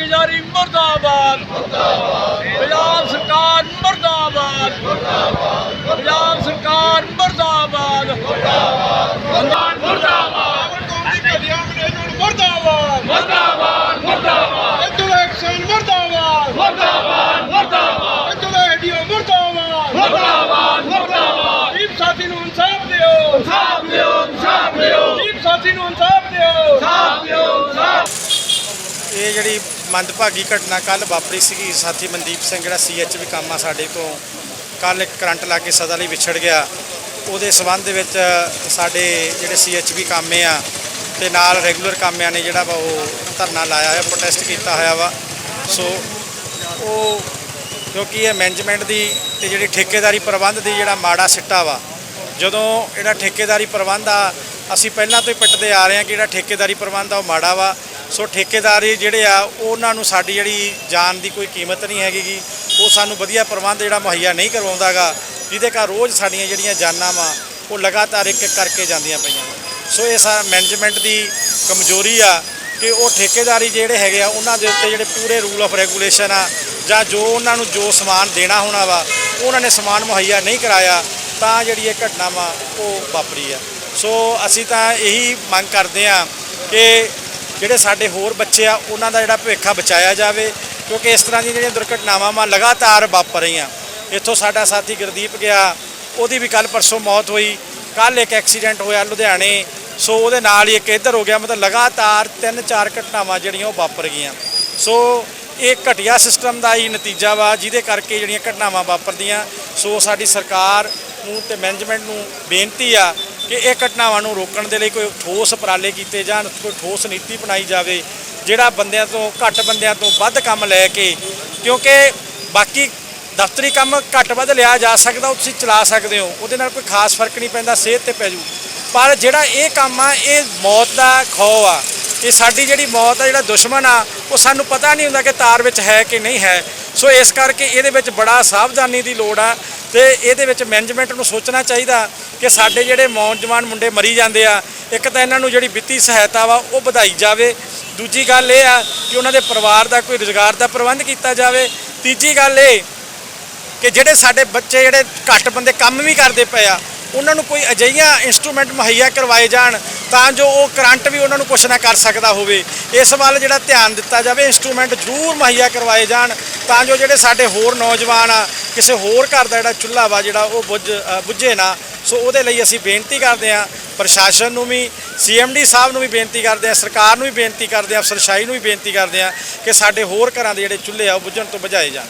ਮੁਰਦਾਬਾਦ। ਪੰਜਾਬ ਸਰਕਾਰ ਮੁਰਦਾਬਾਦ। ਪੰਜਾਬ ਸਰਕਾਰ ਮੁਰਦਾਬਾਦ। ਮੁਰਦਾਬਾਦ ਮੁਰਦਾਬਾਦ। ਮੁਰਦਾਬਾਦ ਮੁਰਦਾਬਾਦ। ਮੁਰਦਾਬਾਦ ਇਤੋਂ ਐਕਸ਼ਨ ਮੁਰਦਾਬਾਦ। ਮੁਰਦਾਬਾਦ ਮੁਰਦਾਬਾਦ। ਇਤੋਂ ਐਡੀਓ ਮੁਰਦਾਬਾਦ। ਮੁਰਦਾਬਾਦ ਮੁਰਦਾਬਾਦ। ਜੀਪ ਸਾਥੀ ਨੂੰ ਇਨਸਾਫ ਦਿਓ। ਇਨਸਾਫ ਦਿਓ ਇਨਸਾਫ ਦਿਓ। ਜੀਪ ਸਾਥੀ ਨੂੰ ਇਨਸਾਫ ਦਿਓ। ਇਨਸਾਫ ਦਿਓ ਇਨਸਾਫ। ਇਹ ਜਿਹੜੀ ਮੰਦਭਾਗੀ ਘਟਨਾ ਕੱਲ ਵਾਪਰੀ ਸੀਗੀ। ਸਾਥੀ ਮਨਦੀਪ ਸਿੰਘ, ਜਿਹੜਾ ਸੀਐਚ ਵੀ ਕੰਮ ਆ ਸਾਡੇ ਤੋਂ ਕੱਲ ਇੱਕ ਕਰੰਟ ਲਾ ਕੇ ਸਦਾ ਲਈ ਵਿਛੜ ਗਿਆ। ਉਹਦੇ ਸਬੰਧ ਦੇ ਵਿੱਚ ਸਾਡੇ ਜਿਹੜੇ ਸੀਐਚ ਵੀ ਕਾਮੇ ਆ ਤੇ ਨਾਲ ਰੈਗੂਲਰ ਕਾਮਿਆਂ ਨੇ ਜਿਹੜਾ ਵਾ ਉਹ ਧਰਨਾ ਲਾਇਆ ਹੋਇਆ ਪ੍ਰੋਟੈਸਟ ਕੀਤਾ ਹੋਇਆ ਵਾ। ਸੋ ਉਹ ਕਿਉਂਕਿ ਇਹ ਮੈਨੇਜਮੈਂਟ ਦੀ ਤੇ ਜਿਹੜੀ ਠੇਕੇਦਾਰੀ ਪ੍ਰਬੰਧ ਦੀ ਜਿਹੜਾ ਮਾੜਾ ਸਿੱਟਾ ਵਾ, ਜਦੋਂ ਜਿਹੜਾ ਠੇਕੇਦਾਰੀ ਪ੍ਰਬੰਧ ਆ, ਅਸੀਂ ਪਹਿਲਾਂ ਤੋਂ ਹੀ ਪਿੱਟਦੇ ਆ ਰਹੇ ਹਾਂ ਕਿ ਜਿਹੜਾ ਠੇਕੇਦਾਰੀ ਪ੍ਰਬੰਧ ਆ ਉਹ ਮਾੜਾ ਵਾ। ਸੋ ਠੇਕੇਦਾਰੀ ਜਿਹੜੇ ਆ, ਉਹਨਾਂ ਨੂੰ ਸਾਡੀ ਜਿਹੜੀ ਜਾਨ ਦੀ ਕੋਈ ਕੀਮਤ ਨਹੀਂ ਹੈਗੀ ਗੀ। ਉਹ ਸਾਨੂੰ ਵਧੀਆ ਪ੍ਰਬੰਧ ਜਿਹੜਾ ਮੁਹੱਈਆ ਨਹੀਂ ਕਰਵਾਉਂਦਾਗਾ ਜਿਹਦੇ ਕਾਰਨ ਰੋਜ਼ ਸਾਡੀਆਂ ਜਿਹੜੀਆਂ ਜਾਨਾਂ ਵਾ, ਉਹ ਲਗਾਤਾਰ ਇੱਕ ਇੱਕ ਕਰਕੇ ਜਾਂਦੀਆਂ ਪਈਆਂ ਸੋ ਇਹ ਸਾ ਮੈਨੇਜਮੈਂਟ ਦੀ ਕਮਜ਼ੋਰੀ ਆ ਕਿ ਉਹ ਠੇਕੇਦਾਰੀ ਜਿਹੜੇ ਹੈਗੇ ਆ, ਉਹਨਾਂ ਦੇ ਉੱਤੇ ਜਿਹੜੇ ਪੂਰੇ ਰੂਲ ਆਫ ਰੈਗੂਲੇਸ਼ਨ ਆ, ਜਾਂ ਜੋ ਉਹਨਾਂ ਨੂੰ ਜੋ ਸਮਾਨ ਦੇਣਾ ਹੋਣਾ ਵਾ, ਉਹਨਾਂ ਨੇ ਸਮਾਨ ਮੁਹੱਈਆ ਨਹੀਂ ਕਰਾਇਆ, ਤਾਂ ਜਿਹੜੀ ਇਹ ਘਟਨਾ ਵਾ, ਉਹ ਵਾਪਰੀ ਆ। ਸੋ ਅਸੀਂ ਤਾਂ ਇਹੀ ਮੰਗ ਕਰਦੇ ਆ ਕਿ ਜਿਹੜੇ ਸਾਡੇ ਹੋਰ ਬੱਚੇ ਆ, ਉਹਨਾਂ ਦਾ ਜਿਹੜਾ ਭਵਿੱਖਾ ਬਚਾਇਆ ਜਾਵੇ, ਕਿਉਂਕਿ ਇਸ ਤਰ੍ਹਾਂ ਦੀਆਂ ਜਿਹੜੀਆਂ ਦੁਰਘਟਨਾਵਾਂ ਵਾ ਲਗਾਤਾਰ ਵਾਪਰ ਰਹੀਆਂ। ਇੱਥੋਂ ਸਾਡਾ ਸਾਥੀ ਗੁਰਦੀਪ ਗਿਆ, ਉਹਦੀ ਵੀ ਕੱਲ ਪਰਸੋਂ ਮੌਤ ਹੋਈ। ਕੱਲ ਇੱਕ ਐਕਸੀਡੈਂਟ ਹੋਇਆ ਲੁਧਿਆਣੇ। ਸੋ ਉਹਦੇ ਨਾਲ ਹੀ ਇੱਕ ਇੱਧਰ ਹੋ ਗਿਆ, ਮਤਲਬ ਲਗਾਤਾਰ ਤਿੰਨ ਚਾਰ ਘਟਨਾਵਾਂ ਜਿਹੜੀਆਂ ਉਹ ਵਾਪਰ ਗਈਆਂ। ਸੋ ਇਹ ਘਟੀਆ ਸਿਸਟਮ ਦਾ ਹੀ ਨਤੀਜਾ ਵਾ, ਜਿਹਦੇ ਕਰਕੇ ਜਿਹੜੀਆਂ ਘਟਨਾਵਾਂ ਵਾਪਰਦੀਆਂ। ਸੋ ਸਾਡੀ ਸਰਕਾਰ ਨੂੰ ਤੇ ਮੈਨੇਜਮੈਂਟ ਨੂੰ ਬੇਨਤੀ ਆ ਕਿ ਇਹ ਘਟਨਾਵਾਂ ਨੂੰ ਰੋਕਣ ਦੇ ਲਈ ਕੋਈ ਠੋਸ ਉਪਰਾਲੇ ਕੀਤੇ ਜਾਣ, ਕੋਈ ਠੋਸ ਨੀਤੀ ਬਣਾਈ ਜਾਵੇ, ਜਿਹੜਾ ਬੰਦਿਆਂ ਤੋਂ, ਘੱਟ ਬੰਦਿਆਂ ਤੋਂ ਵੱਧ ਕੰਮ ਲੈ ਕੇ, ਕਿਉਂਕਿ ਬਾਕੀ ਦਫ਼ਤਰੀ ਕੰਮ ਘੱਟ ਵੱਧ ਲਿਆ ਜਾ ਸਕਦਾ, ਉਹ ਤੁਸੀਂ ਚਲਾ ਸਕਦੇ ਹੋ, ਉਹਦੇ ਨਾਲ ਕੋਈ ਖਾਸ ਫ਼ਰਕ ਨਹੀਂ ਪੈਂਦਾ, ਸਿਹਤ ਤੇ ਪੈ ਜੂ। ਪਰ ਜਿਹੜਾ ਇਹ ਕੰਮ ਆ, ਇਹ ਮੌਤ ਦਾ ਖੌ ਆ। ਇਹ ਸਾਡੀ ਜਿਹੜੀ ਮੌਤ ਆ, ਜਿਹੜਾ ਦੁਸ਼ਮਣ ਆ, ਉਹ ਸਾਨੂੰ ਪਤਾ ਨਹੀਂ ਹੁੰਦਾ ਕਿ ਤਾਰ ਵਿੱਚ ਹੈ ਕਿ ਨਹੀਂ ਹੈ। ਸੋ ਇਸ ਕਰਕੇ ਇਹਦੇ ਵਿੱਚ ਬੜਾ ਸਾਵਧਾਨੀ ਦੀ ਲੋੜ ਆ ਤੇ ਇਹਦੇ ਵਿੱਚ ਮੈਨੇਜਮੈਂਟ ਨੂੰ ਸੋਚਣਾ ਚਾਹੀਦਾ ਕਿ ਸਾਡੇ ਜਿਹੜੇ ਨੌਜਵਾਨ ਮੁੰਡੇ ਮਰੀ ਜਾਂਦੇ ਆ, ਇੱਕ ਤਾਂ ਇਹਨਾਂ ਨੂੰ ਜਿਹੜੀ ਵਿੱਤੀ ਸਹਾਇਤਾ ਵਾ ਉਹ ਵਧਾਈ ਜਾਵੇ। ਦੂਜੀ ਗੱਲ ਇਹ ਆ ਕਿ ਉਹਨਾਂ ਦੇ ਪਰਿਵਾਰ ਦਾ ਕੋਈ ਰੁਜ਼ਗਾਰ ਦਾ ਪ੍ਰਬੰਧ ਕੀਤਾ ਜਾਵੇ। ਤੀਜੀ ਗੱਲ ਇਹ ਕਿ ਜਿਹੜੇ ਸਾਡੇ ਬੱਚੇ ਜਿਹੜੇ ਘੱਟ ਬੰਦੇ ਕੰਮ ਵੀ ਕਰਦੇ ਪਏ ਆ, ਉਹਨਾਂ ਨੂੰ ਕੋਈ ਅਜਿਹੀਆਂ ਇਨਸਟਰੂਮੈਂਟ ਮੁਹੱਈਆ ਕਰਵਾਏ ਜਾਣ ਤਾਂ ਜੋ ਉਹ ਕਰੰਟ ਵੀ ਉਹਨਾਂ ਨੂੰ ਕੁਛ ਨਾ ਕਰ ਸਕਦਾ ਹੋਵੇ। ਇਸ ਵੱਲ ਜਿਹੜਾ ਧਿਆਨ ਦਿੱਤਾ ਜਾਵੇ ਇਨਸਟਰੂਮੈਂਟ ਜ਼ਰੂਰ ਮੁਹੱਈਆ ਕਰਵਾਏ ਜਾਣ, ਤਾਂ ਜੋ ਜਿਹੜੇ ਸਾਡੇ ਹੋਰ ਨੌਜਵਾਨ ਆ, ਕਿਸੇ ਹੋਰ ਘਰ ਦਾ ਜਿਹੜਾ ਚੁੱਲ੍ਹਾ ਵਾ ਜਿਹੜਾ ਉਹ ਬੁੱਝ ਬੁੱਝੇ ਨਾ, ਸੋ ਉਹਦੇ ਲਈ ਅਸੀਂ ਬੇਨਤੀ ਕਰਦੇ ਹਾਂ, ਪ੍ਰਸ਼ਾਸਨ ਨੂੰ ਵੀ ਸੀਐਮਡੀ ਸਾਹਿਬ ਨੂੰ ਵੀ ਬੇਨਤੀ ਕਰਦੇ ਹਾਂ, ਸਰਕਾਰ ਨੂੰ ਵੀ ਬੇਨਤੀ ਕਰਦੇ ਹਾਂ ਅਫਸਰਸ਼ਾਹੀ ਨੂੰ ਵੀ ਬੇਨਤੀ ਕਰਦੇ ਹਾਂ ਕਿ ਸਾਡੇ ਹੋਰ ਘਰਾਂ ਦੇ ਜਿਹੜੇ ਚੁੱਲ੍ਹੇ ਆ ਉਹ ਬੁੱਝਣ ਤੋਂ ਬਚਾਏ ਜਾਣ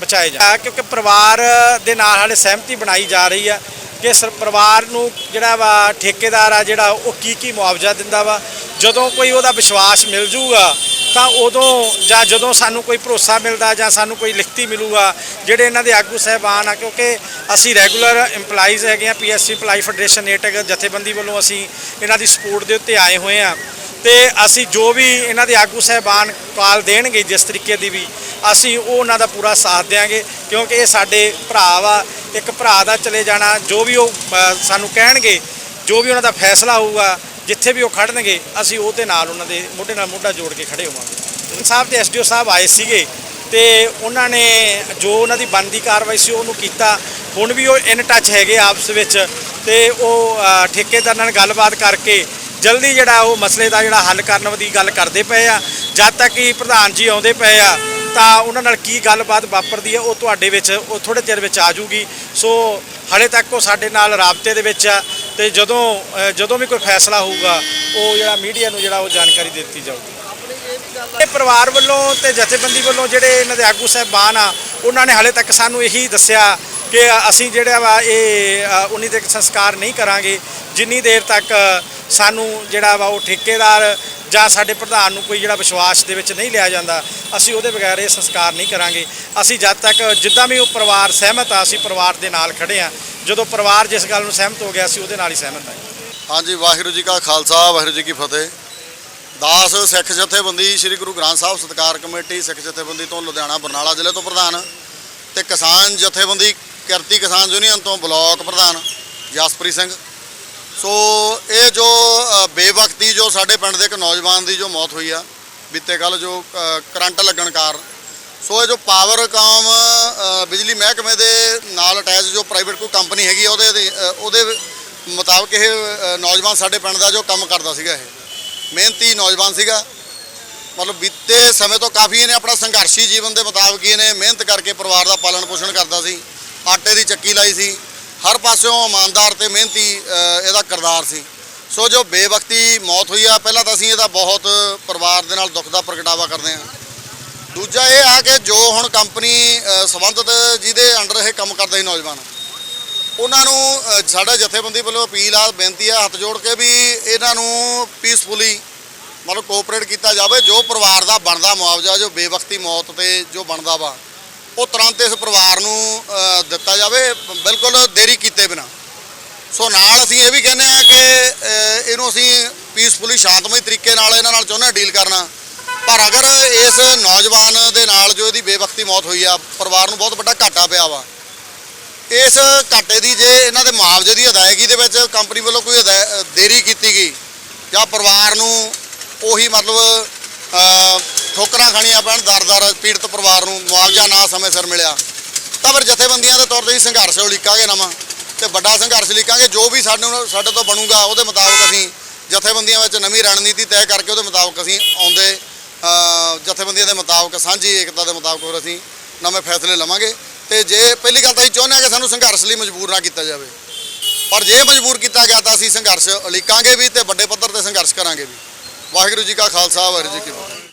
ਬਚਾਏ ਜਾਣ। ਕਿਉਂਕਿ ਪਰਿਵਾਰ ਦੇ ਨਾਲ ਹਾਲੇ ਸਹਿਮਤੀ ਬਣਾਈ ਜਾ ਰਹੀ ਆ ਕਿ ਸਰ ਪਰਿਵਾਰ ਨੂੰ ਜਿਹੜਾ ਵਾ ਠੇਕੇਦਾਰ ਆ ਜਿਹੜਾ ਉਹ ਕੀ ਕੀ ਮੁਆਵਜ਼ਾ ਦਿੰਦਾ ਵਾ? ਜਦੋਂ ਕੋਈ ਉਹਦਾ ਵਿਸ਼ਵਾਸ ਮਿਲ ਜੂਗਾ, ਤਾਂ ਉਦੋਂ ਜਾਂ ਜਦੋਂ ਸਾਨੂੰ ਕੋਈ ਭਰੋਸਾ ਮਿਲਦਾ ਜਾਂ ਸਾਨੂੰ ਕੋਈ ਲਿਖਤੀ ਮਿਲੂਗਾ, ਜਿਹੜੇ ਇਹਨਾਂ ਦੇ ਆਗੂ ਸਹਿਬਾਨ ਆ, ਕਿਉਂਕਿ ਅਸੀਂ ਰੈਗੂਲਰ EMPLOYEES ਹੈਗੇ ਆ ਪੀਐਸਸੀ EMPLOYEE ਫੈਡਰੇਸ਼ਨ ਨੇਟਕ ਜਥੇਬੰਦੀ ਵੱਲੋਂ ਅਸੀਂ ਇਹਨਾਂ ਦੀ ਸਪੋਰਟ ਦੇ ਉੱਤੇ ਆਏ ਹੋਏ ਆ। ਤੇ ਅਸੀਂ ਜੋ ਵੀ ਇਹਨਾਂ ਦੇ ਆਗੂ ਸਹਿਬਾਨ ਕਾਲ ਦੇਣਗੇ ਜਿਸ ਤਰੀਕੇ ਦੀ ਵੀ, ਅਸੀਂ ਉਹ ਉਹਨਾਂ ਦਾ ਪੂਰਾ ਸਾਥ ਦੇਵਾਂਗੇ ਕਿਉਂਕਿ ਇਹ ਸਾਡੇ ਭਰਾ ਵਾ ਇੱਕ ਭਰਾ ਦਾ ਚਲੇ ਜਾਣਾ ਜੋ ਵੀ ਉਹ ਸਾਨੂੰ ਕਹਿਣਗੇ ਜੋ ਵੀ ਉਹਨਾਂ ਦਾ ਫੈਸਲਾ ਹੋਊਗਾ ਜਿੱਥੇ ਵੀ ਉਹ ਖੜਨਗੇ ਅਸੀਂ ਉਹਦੇ ਨਾਲ ਉਹਨਾਂ ਦੇ ਮੋਢੇ ਨਾਲ ਮੋਢਾ ਜੋੜ ਕੇ ਖੜੇ ਹੋਵਾਂਗੇ। ਸਾਹਿਬ ਤੇ ਐਸਡੀਓ ਸਾਹਿਬ ਆਏ ਸੀਗੇ ਤੇ ਉਹਨਾਂ ਨੇ ਜੋ ਉਹਨਾਂ ਦੀ ਬਣਦੀ ਕਾਰਵਾਈ ਸੀ ਉਹਨੂੰ ਕੀਤਾ। ਹੁਣ ਵੀ ਉਹ ਇਨ ਟੱਚ ਹੈਗੇ ਆਪਸ ਵਿੱਚ ਤੇ ਉਹ ਅ, ਠੇਕੇਦਾਰ ਨਾਲ ਗੱਲਬਾਤ ਕਰਕੇ ਜਲਦੀ ਜਿਹੜਾ ਉਹ ਮਸਲੇ ਦਾ ਜਿਹੜਾ ਹੱਲ ਕਰਨ ਦੀ ਗੱਲ ਕਰਦੇ ਪਏ ਆ। ਜਦ ਤੱਕ ਕਿ ਪ੍ਰਧਾਨ ਜੀ ਆਉਂਦੇ ਪਏ ਆ ਤਾਂ ਉਹਨਾਂ ਨਾਲ ਕੀ ਗੱਲਬਾਤ ਵਾਪਰਦੀ ਹੈ, ਉਹ ਤੁਹਾਡੇ ਵਿੱਚ, ਉਹ ਥੋੜੇ ਚਿਰ ਵਿੱਚ ਆ ਜੂਗੀ ਸੋ ਹਲੇ ਤੱਕ ਉਹ ਸਾਡੇ ਨਾਲ ਰਾਬਤੇ ਦੇ ਵਿੱਚ ਆ ਤੇ ਜਦੋਂ ਜਦੋਂ ਵੀ ਕੋਈ ਫੈਸਲਾ ਹੋਊਗਾ, ਉਹ ਜਿਹੜਾ ਮੀਡੀਆ ਨੂੰ ਜਿਹੜਾ ਉਹ ਜਾਣਕਾਰੀ ਦਿੱਤੀ ਜਾਊਗੀ। ਇਹ ਪਰਿਵਾਰ ਵੱਲੋਂ ਤੇ ਜਥੇਬੰਦੀ ਵੱਲੋਂ ਜਿਹੜੇ ਇਹਨਾਂ ਦੇ ਆਗੂ ਸਾਹਿਬਾਨ ਆ, ਉਹਨਾਂ ਨੇ ਹਲੇ ਤੱਕ ਸਾਨੂੰ ਇਹੀ ਦੱਸਿਆ ਕਿ ਅਸੀਂ ਜਿਹੜਾ ਵਾ ਇਹ ਉਨੀ ਤੱਕ ਸੰਸਕਾਰ ਨਹੀਂ ਕਰਾਂਗੇ। ਜਿੰਨੀ ਦੇਰ ਤੱਕ ਸਾਨੂੰ ਜਿਹੜਾ ਵਾ ਉਹ ਠੇਕੇਦਾਰ ਜਾਂ ਸਾਡੇ ਪ੍ਰਧਾਨ ਨੂੰ ਕੋਈ ਜਿਹੜਾ ਵਿਸ਼ਵਾਸ ਦੇ ਵਿੱਚ ਨਹੀਂ ਲਿਆ ਜਾਂਦਾ, ਅਸੀਂ ਉਹਦੇ ਬਗੈਰ ਇਹ ਸੰਸਕਾਰ ਨਹੀਂ ਕਰਾਂਗੇ। ਅਸੀਂ ਜਦ ਤੱਕ ਜਿੱਦਾਂ ਵੀ ਉਹ ਪਰਿਵਾਰ ਸਹਿਮਤ ਆ, ਅਸੀਂ ਪਰਿਵਾਰ ਦੇ ਨਾਲ ਖੜੇ ਆ। ਜਦੋਂ ਪਰਿਵਾਰ ਜਿਸ ਗੱਲ ਨੂੰ ਸਹਿਮਤ ਹੋ ਗਿਆ, ਅਸੀਂ ਉਹਦੇ ਨਾਲ ਹੀ ਸਹਿਮਤ ਆ। ਹਾਂਜੀ, ਵਾਹਿਗੁਰੂ ਜੀ ਕਾ ਖਾਲਸਾ, ਵਾਹਿਗੁਰੂ ਜੀ ਕੀ ਫਤਿਹ। ਦਾਸ ਸਿੱਖ ਜਥੇਬੰਦੀ, ਸ੍ਰੀ ਗੁਰੂ ਗ੍ਰੰਥ ਸਾਹਿਬ ਸਤਕਾਰ ਕਮੇਟੀ, ਸਿੱਖ ਜਥੇਬੰਦੀ ਤੋਂ ਲੁਧਿਆਣਾ, ਬਰਨਾਲਾ ਜ਼ਿਲ੍ਹੇ ਤੋਂ ਪ੍ਰਧਾਨ ਤੇ ਕਿਸਾਨ ਜਥੇਬੰਦੀ, ਕਿਰਤੀ ਕਿਸਾਨ ਯੂਨੀਅਨ ਤੋਂ ਬਲਾਕ ਪ੍ਰਧਾਨ ਜਸਪ੍ਰੀਤ ਸਿੰਘ। ਸੋ ਇਹ ਜੋ ਬੇਵਕਤੀ ਜੋ ਸਾਡੇ ਪਿੰਡ ਦੇ ਇੱਕ ਨੌਜਵਾਨ ਦੀ ਜੋ ਮੌਤ ਹੋਈ ਆ ਬੀਤੇ ਕੱਲ ਜੋ ਕਰੰਟ ਲੱਗਣ ਕਾਰਨ। ਸੋ ਇਹ ਜੋ ਪਾਵਰ ਕਾਮ ਬਿਜਲੀ ਮਹਿਕਮੇ ਦੇ ਨਾਲ ਅਟੈਚ ਜੋ ਪ੍ਰਾਈਵੇਟ ਕੋਈ ਕੰਪਨੀ ਹੈਗੀ ਆ, ਉਹਦੇ ਉਹਦੇ ਮੁਤਾਬਕ ਇਹ ਨੌਜਵਾਨ ਸਾਡੇ ਪਿੰਡ ਦਾ ਜੋ ਕੰਮ ਕਰਦਾ ਸੀਗਾ ਇਹ। ਮਿਹਨਤੀ ਨੌਜਵਾਨ ਸੀਗਾ। ਮਤਲਬ ਬੀਤੇ ਸਮੇਂ ਤੋਂ ਕਾਫੀ ਇਹਨੇ ਆਪਣਾ ਸੰਘਰਸ਼ੀ ਜੀਵਨ ਦੇ ਮੁਤਾਬਕ ਹੀ ਇਹਨੇ ਮਿਹਨਤ ਕਰਕੇ ਪਰਿਵਾਰ ਦਾ ਪਾਲਣ ਪੋਸ਼ਣ ਕਰਦਾ ਸੀ। ਆਟੇ ਦੀ ਚੱਕੀ ਲਾਈ ਸੀ। ਹਰ ਪਾਸਿਓਂ ਇਮਾਨਦਾਰ ਤੇ ਮਿਹਨਤੀ ਇਹਦਾ ਕਿਰਦਾਰ ਸੀ। ਸੋ ਜੋ ਬੇਵਕਤੀ ਮੌਤ ਹੋਈ ਆ ਪਹਿਲਾਂ ਤਾਂ ਅਸੀਂ ਇਹਦਾ ਬਹੁਤ ਪਰਿਵਾਰ ਦੇ ਨਾਲ ਦੁੱਖ ਦਾ ਪ੍ਰਗਟਾਵਾ ਕਰਦੇ ਹਾਂ। ਦੂਜਾ ਇਹ ਆ ਕਿ ਜੋ ਹੁਣ ਕੰਪਨੀ ਅ, ਸੰਬੰਧਿਤ ਜਿਹਦੇ ਅੰਡਰ ਇਹ ਕੰਮ ਕਰਦੇ ਸੀ ਨੌਜਵਾਨ ਉਹਨਾਂ ਨੂੰ ਅ, ਸਾਡਾ ਜਥੇਬੰਦੀ ਵੱਲੋਂ ਅਪੀਲ ਆ ਬੇਨਤੀ ਆ ਹੱਥ ਜੋੜ ਕੇ ਵੀ ਇਹਨਾਂ ਨੂੰ ਪੀਸਫੁਲੀ ਮਤਲਬ ਕੋਆਪਰੇਟ ਕੀਤਾ ਜਾਵੇ ਜੋ ਪਰਿਵਾਰ ਦਾ ਬਣਦਾ ਮੁਆਵਜ਼ਾ ਜੋ ਬੇਵਕਤੀ ਮੌਤ ਤੇ ਜੋ ਬਣਦਾ ਵਾ ਉਹ ਤੁਰੰਤ ਇਸ ਪਰਿਵਾਰ ਨੂੰ ਦਿੱਤਾ ਜਾਵੇ, ਬਿਲਕੁਲ ਦੇਰੀ ਕੀਤੇ ਬਿਨਾ। ਸੋ ਨਾਲ ਅਸੀਂ ਇਹ ਵੀ ਕਹਿੰਦੇ ਆ ਕਿ ਇਹਨੂੰ ਅਸੀਂ ਪੀਸਫੁਲੀ ਸ਼ਾਂਤਮਈ ਤਰੀਕੇ ਨਾਲ ਇਹਨਾਂ ਨਾਲ ਚਾਹੁੰਦੇ ਹਾਂ ਡੀਲ ਕਰਨਾ। ਪਰ ਅਗਰ ਇਸ ਨੌਜਵਾਨ ਦੇ ਨਾਲ ਜੋ ਇਹਦੀ ਬੇਵਕਤੀ ਮੌਤ ਹੋਈ ਆ, ਪਰਿਵਾਰ ਨੂੰ ਬਹੁਤ ਵੱਡਾ ਘਾਟਾ ਪਿਆ ਵਾ। ਇਸ ਘਾਟੇ ਦੀ ਜੇ ਇਹਨਾਂ ਦੇ ਮੁਆਵਜ਼ੇ ਦੀ ਅਦਾਇਗੀ ਦੇ ਵਿੱਚ ਕੰਪਨੀ ਵੱਲੋਂ ਕੋਈ ਅਦਾਇ- ਦੇਰੀ ਕੀਤੀ ਗਈ ਜਾਂ ਪਰਿਵਾਰ ਨੂੰ ਉਹੀ ਮਤਲਬ ਠੋਕਰਾਂ ਖਾਣੀਆਂ ਪੈਣ, ਦਰ-ਦਰ ਪੀੜਤ ਪਰਿਵਾਰ ਨੂੰ ਮੁਆਵਜ਼ਾ ਨਾ ਸਮੇਂ ਸਿਰ ਮਿਲਿਆ। ਤਾਂ ਫਿਰ ਜਥੇਬੰਦੀਆਂ ਦੇ ਤੌਰ ਤੇ ਹੀ ਸੰਘਰਸ਼ ਉਲੀਕਾਂਗੇ ਨਵਾਂ ਤੇ ਵੱਡਾ ਸੰਘਰਸ਼ ਉਲੀਕਾਂਗੇ, ਜੋ ਵੀ ਸਾਨੂੰ ਸਾਡੇ ਤੋਂ ਬਣੂਗਾ, ਉਹਦੇ ਮੁਤਾਬਕ ਅਸੀਂ ਜਥੇਬੰਦੀਆਂ ਵਿੱਚ ਨਵੀਂ ਰਣਨੀਤੀ ਤੈਅ ਕਰਕੇ ਉਹਦੇ ਮੁਤਾਬਕ ਅਸੀਂ ਆਉਂਦੇ ਜਥੇਬੰਦੀਆਂ ਦੇ ਮੁਤਾਬਕ, ਸਾਂਝੀ ਏਕਤਾ ਦੇ ਮੁਤਾਬਕ ਫਿਰ ਅਸੀਂ ਨਵੇਂ ਫੈਸਲੇ ਲਵਾਂਗੇ। ਤੇ ਜੇ ਪਹਿਲੀ ਗੱਲ ਤਾਂ ਅਸੀਂ ਚਾਹੁੰਦੇ ਹਾਂ ਕਿ ਸਾਨੂੰ ਸੰਘਰਸ਼ ਲਈ ਮਜਬੂਰ ਨਾ ਕੀਤਾ ਜਾਵੇ। ਪਰ ਜੇ ਮਜਬੂਰ ਕੀਤਾ ਗਿਆ ਤਾਂ ਅਸੀਂ ਸੰਘਰਸ਼ ਉਲੀਕਾਂਗੇ ਵੀ ਤੇ ਵੱਡੇ ਪੱਧਰ ਤੇ ਸੰਘਰਸ਼ ਕਰਾਂਗੇ ਵੀ। ਵਾਹਿਗੁਰੂ ਜੀ ਕਾ ਖਾਲਸਾ, ਵਾਹਿਗੁਰੂ ਜੀ ਕੀ ਫਤਿਹ।